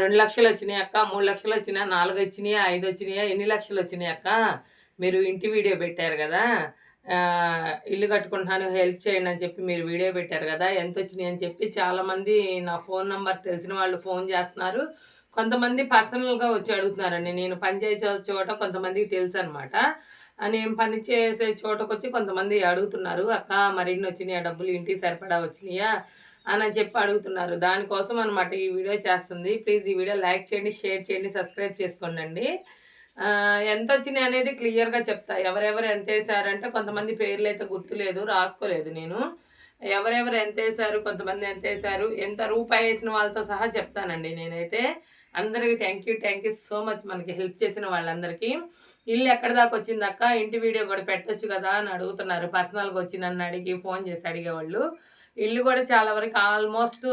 రెండు లక్షలు వచ్చినాయి అక్క, మూడు లక్షలు వచ్చినా, నాలుగు వచ్చినాయా, ఐదు వచ్చినాయా, ఎన్ని లక్షలు వచ్చినాయి అక్క? మీరు ఇంటి వీడియో పెట్టారు కదా ఇల్లు కట్టుకుంటున్నాను హెల్ప్ చేయండి అని చెప్పి మీరు వీడియో పెట్టారు కదా ఎంత వచ్చినాయి అని చెప్పి చాలామంది నా ఫోన్ నంబర్ తెలిసిన వాళ్ళు ఫోన్ చేస్తున్నారు. కొంతమంది పర్సనల్‌గా వచ్చి అడుగుతున్నారండి. నేను పని చేసే చోట కొంతమందికి తెలుసు అనమాట నేను పని చేసే చోటకొచ్చి కొంతమంది అడుగుతున్నారు. "అక్క మరిన్ని వచ్చినాయా డబ్బులు ఇంటికి సరిపడా వచ్చినాయా?" అని చెప్పి అడుగుతున్నారు. దానికోసం అనమాట ఈ వీడియో చేస్తుంది. ప్లీజ్ ఈ వీడియో లైక్ చేయండి, షేర్ చేయండి, సబ్స్క్రైబ్ చేసుకోండండి. ఎంత వచ్చినాయి అనేది క్లియర్‌గా చెప్తా. ఎవరెవరు ఎంత వేసారంటే కొంతమంది పేర్లైతే గుర్తులేదు, రాసుకోలేదు నేను. ఎవరెవరు ఎంత వేసారు కొంతమంది ఎంత వేసారు ఎంత రూపాయి వేసిన వాళ్ళతో సహా చెప్తానండి నేనైతే. అందరికీ thank you, thank you so much మనకి హెల్ప్ చేసిన వాళ్ళందరికీ. ఇల్లు ఎక్కడి దాకా వచ్చిందక్క? ఇంటి వీడియో కూడా పెట్టొచ్చు కదా! అని అడుగుతున్నారు. పర్సనల్‌గా వచ్చి నన్ను అడిగి, ఫోన్ చేసి అడిగేవాళ్ళు. ఇల్లు కూడా చాలా వరకు ఆల్మోస్ట్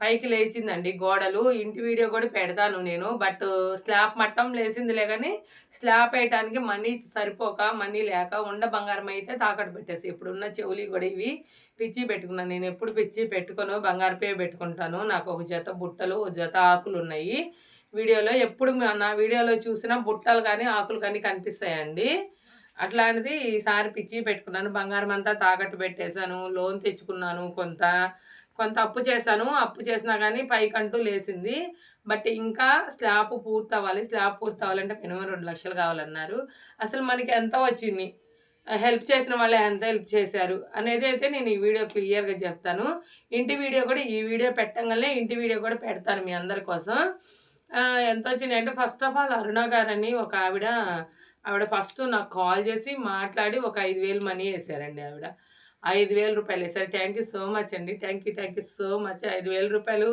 పైకి లేచిందండి గోడలు. ఇంటి వీడియో కూడా పెడతాను నేను. బట్ స్లాబ్ మట్టం లేచిందిలే కానీ స్లాబ్ వేయటానికి మనీ సరిపోక, మనీ లేక ఉండ బంగారం అయితే తాకట్టు పెట్టేసి, ఇప్పుడున్న చెవులు కూడా ఇవి పిచ్చి పెట్టుకున్నాను. నేను ఎప్పుడు పిచ్చి పెట్టుకోను. బంగారపే పెట్టుకుంటాను. నాకు ఒక జత బుట్టలు, ఒక జత ఆకులు ఉన్నాయి వీడియోలో ఎప్పుడు నా వీడియోలో చూసినా బుట్టలు కానీ ఆకులు కానీ కనిపిస్తాయండి. అట్లాంటిది ఈసారి పిచ్చి పెట్టుకున్నాను. బంగారం అంతా తాకట్టు పెట్టేశాను. లోన్ తెచ్చుకున్నాను కొంత. కొంత అప్పు చేశాను. అప్పు చేసినా కానీ పైకంటూ లేసింది. బట్ ఇంకా స్లాబ్ పూర్తవ్వాలి. స్లాబ్ పూర్తవ్వాలంటే మినిమమ్ 2,00,000 కావాలన్నారు. అసలు మనకి ఎంత వచ్చింది? హెల్ప్ చేసిన వాళ్ళు ఎంత హెల్ప్ చేశారు? అనేది అయితే నేను ఈ వీడియో క్లియర్‌గా చెప్తాను. ఇంటి వీడియో కూడా ఈ వీడియో పెట్టంగానే ఇంటి వీడియో కూడా పెడతాను మీ అందరి కోసం. ఎంత వచ్చింది అంటే ఫస్ట్ ఆఫ్ ఆల్ అరుణ గారని ఒక ఆవిడ, ఆవిడ ఫస్ట్ నాకు కాల్ చేసి మాట్లాడి ఒక ఐదు వేలు మనీ వేసారండి ఆవిడ. ఐదు వేల రూపాయలు వేశారు థ్యాంక్ యూ సో మచ్ అండి. Thank you, thank you so much. ఐదు వేల రూపాయలు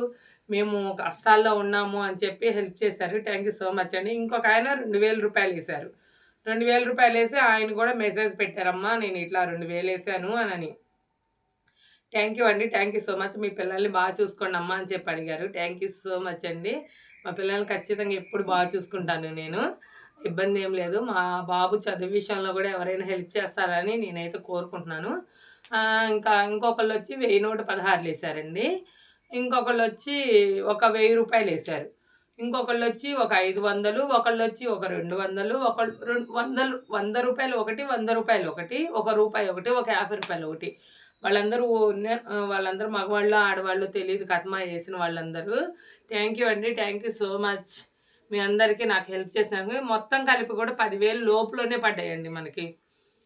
మేము కష్టాల్లో ఉన్నాము అని చెప్పి హెల్ప్ చేశారు. థ్యాంక్ యూ సో మచ్ అండి. ఇంకొక ఆయన రూ. 2,000 ఏసారు. రూ. 2,000 ఏసి ఆయన కూడా మెసేజ్ పెట్టారమ్మా నేను ఇట్లా రెండు వేలు వేసాను అని థ్యాంక్ యూ అండి. Thank you so much. మీ పిల్లల్ని బాగా చూసుకోండి అమ్మా అని చెప్పి అడిగారు. థ్యాంక్ యూ సో మచ్ అండి. మా పిల్లల్ని ఖచ్చితంగా ఎప్పుడు బాగా చూసుకుంటాను నేను. ఇబ్బంది ఏం లేదు. మా బాబు చదువు విషయంలో కూడా ఎవరైనా హెల్ప్ చేస్తారని నేనైతే కోరుకుంటున్నాను. ఆహ్, ఇంకా ఇంకొకళ్ళొచ్చి 1,116 ఇంకొకళ్ళు ఇంకొకళ్ళొచ్చి ఒక వెయ్యి రూపాయలు వేశారు ఇంకొకళ్ళు వచ్చి ఒక ఐదు వందలు ఒకళ్ళు వచ్చి ఒక రెండు వందలు ఒక రెండు వందలు వంద రూపాయలు ఒకటి, వంద రూపాయలు ఒకటి, ఒక రూపాయి ఒకటి, ఒక యాభై రూపాయలు ఒకటి. వాళ్ళందరూ వాళ్ళందరూ మగవాళ్ళు ఆడవాళ్ళు తెలియదు కట్మా చేసిన వాళ్ళందరూ. థ్యాంక్ యూ అండి. Thank you so much. మీ అందరికీ నాకు హెల్ప్ చేసినందుకు. మొత్తం కలిపి కూడా పదివేలు లోపులోనే పడ్డాయండి మనకి.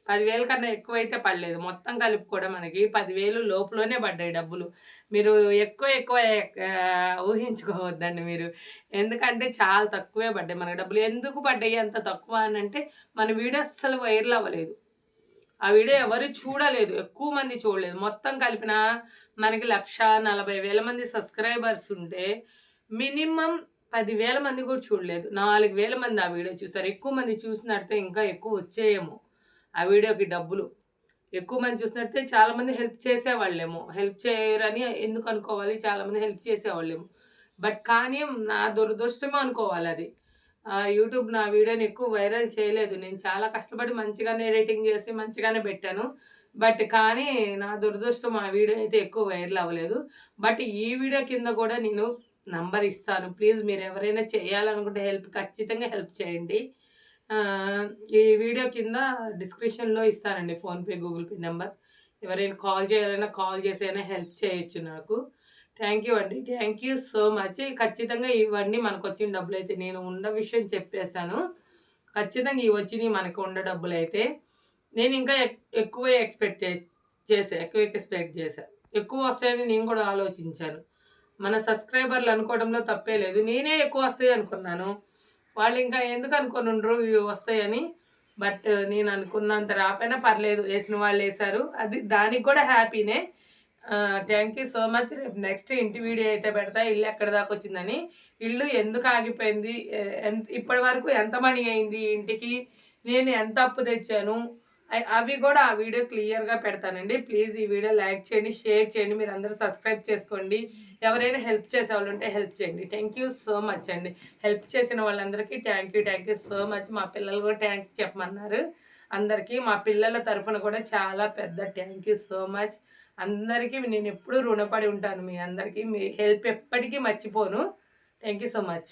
పదివేల కన్నా ఎక్కువైతే పడలేదు. మొత్తం కలిపి కూడా మనకి పదివేలు లోపులోనే పడ్డాయి డబ్బులు. మీరు ఎక్కువ ఎక్కువ ఊహించుకోవద్దండి మీరు. ఎందుకంటే చాలా తక్కువే పడ్డాయి మనకి డబ్బులు. ఎందుకు పడ్డాయి అంత తక్కువ అని అంటే మన వీడియో అస్సలు వైరల్ అవ్వలేదు. ఆ వీడియో ఎవరు చూడలేదు. ఎక్కువ మంది చూడలేదు. మొత్తం కలిపిన మనకి 1,40,000 మంది సబ్స్క్రైబర్స్ ఉంటే మినిమమ్ పదివేల మంది కూడా చూడలేదు. 4,000 మంది ఆ వీడియో చూస్తారు ఎక్కువ మంది చూసినట్టే ఇంకా ఎక్కువ వచ్చేయేమో ఆ వీడియోకి డబ్బులు. ఎక్కువ మంది చూసినట్టే చాలామంది హెల్ప్ చేసేవాళ్ళేమో. హెల్ప్ చేయరని ఎందుకు అనుకోవాలి? చాలామంది హెల్ప్ చేసేవాళ్ళేమో. బట్ కానీ నా దురదృష్టమే అనుకోవాలి అది యూట్యూబ్ నా వీడియోని ఎక్కువ వైరల్ చేయలేదు. నేను చాలా కష్టపడి మంచిగానే ఎడిటింగ్ చేసి మంచిగానే పెట్టాను. బట్ కానీ నా దురదృష్టం ఆ వీడియో అయితే ఎక్కువ వైరల్ అవ్వలేదు. బట్ ఈ వీడియో కింద కూడా నేను నంబర్ ఇస్తాను. ప్లీజ్ మీరు ఎవరైనా చేయాలనుకుంటే హెల్ప్ ఖచ్చితంగా హెల్ప్ చేయండి. ఈ వీడియో కింద డిస్క్రిప్షన్‌లో ఇస్తానండి ఫోన్‌పే, గూగుల్ పే నెంబర్ ఎవరైనా కాల్ చేయాలన్నా కాల్ చేసైనా హెల్ప్ చేయొచ్చు నాకు. థ్యాంక్ యూ అండి. Thank you so much. ఖచ్చితంగా ఇవన్నీ మనకు వచ్చిన డబ్బులు అయితే నేను ఉన్న విషయం చెప్పేసాను. ఖచ్చితంగా ఇవి వచ్చినయి మనకు ఉన్న డబ్బులు అయితే నేను ఇంకా ఎక్ ఎక్కువే ఎక్స్‌పెక్ట్ చే ఎక్కువ ఎక్స్‌పెక్ట్ చేశాను ఎక్కువ వస్తాయని నేను కూడా ఆలోచించాను. మన సబ్స్క్రైబర్లు అనుకోవడంలో తప్పే లేదు. నేనే ఎక్కువ వస్తాయి అనుకున్నాను. వాళ్ళు ఇంకా ఎందుకు అనుకోనుండ్రు ఇవి వస్తాయని. బట్ నేను అనుకున్నంత రాకపోయినా పర్లేదు. వేసిన వాళ్ళు వేశారు అది దానికి కూడా హ్యాపీనే. Thank you so much. రేపు నెక్స్ట్ ఇంటి వీడియో అయితే పెడతా. ఇల్లు ఎక్కడి దాకా వచ్చిందని. ఇల్లు ఎందుకు ఆగిపోయింది? ఎంత ఇప్పటి వరకు ఎంత మనీ అయింది ఇంటికి? నేను ఎంత అప్పు తెచ్చాను? అవి కూడా ఆ వీడియో క్లియర్‌గా పెడతానండి. ప్లీజ్ ఈ వీడియో లైక్ చేయండి, షేర్ చేయండి. మీరు అందరూ సబ్స్క్రైబ్ చేసుకోండి. ఎవరైనా హెల్ప్ చేసేవాళ్ళు ఉంటే హెల్ప్ చేయండి. థ్యాంక్ యూ సో మచ్ అండి. హెల్ప్ చేసిన వాళ్ళందరికీ thank you, thank you so much. మా పిల్లలు కూడా థ్యాంక్స్ చెప్పమన్నారు. అందరికీ మా పిల్లల తరపున కూడా చాలా పెద్ద థ్యాంక్ యూ సో మచ్. అందరికీ నేను ఎప్పుడూ రుణపడి ఉంటాను మీ అందరికీ. మీ హెల్ప్ ఎప్పటికీ మర్చిపోను. Thank you so much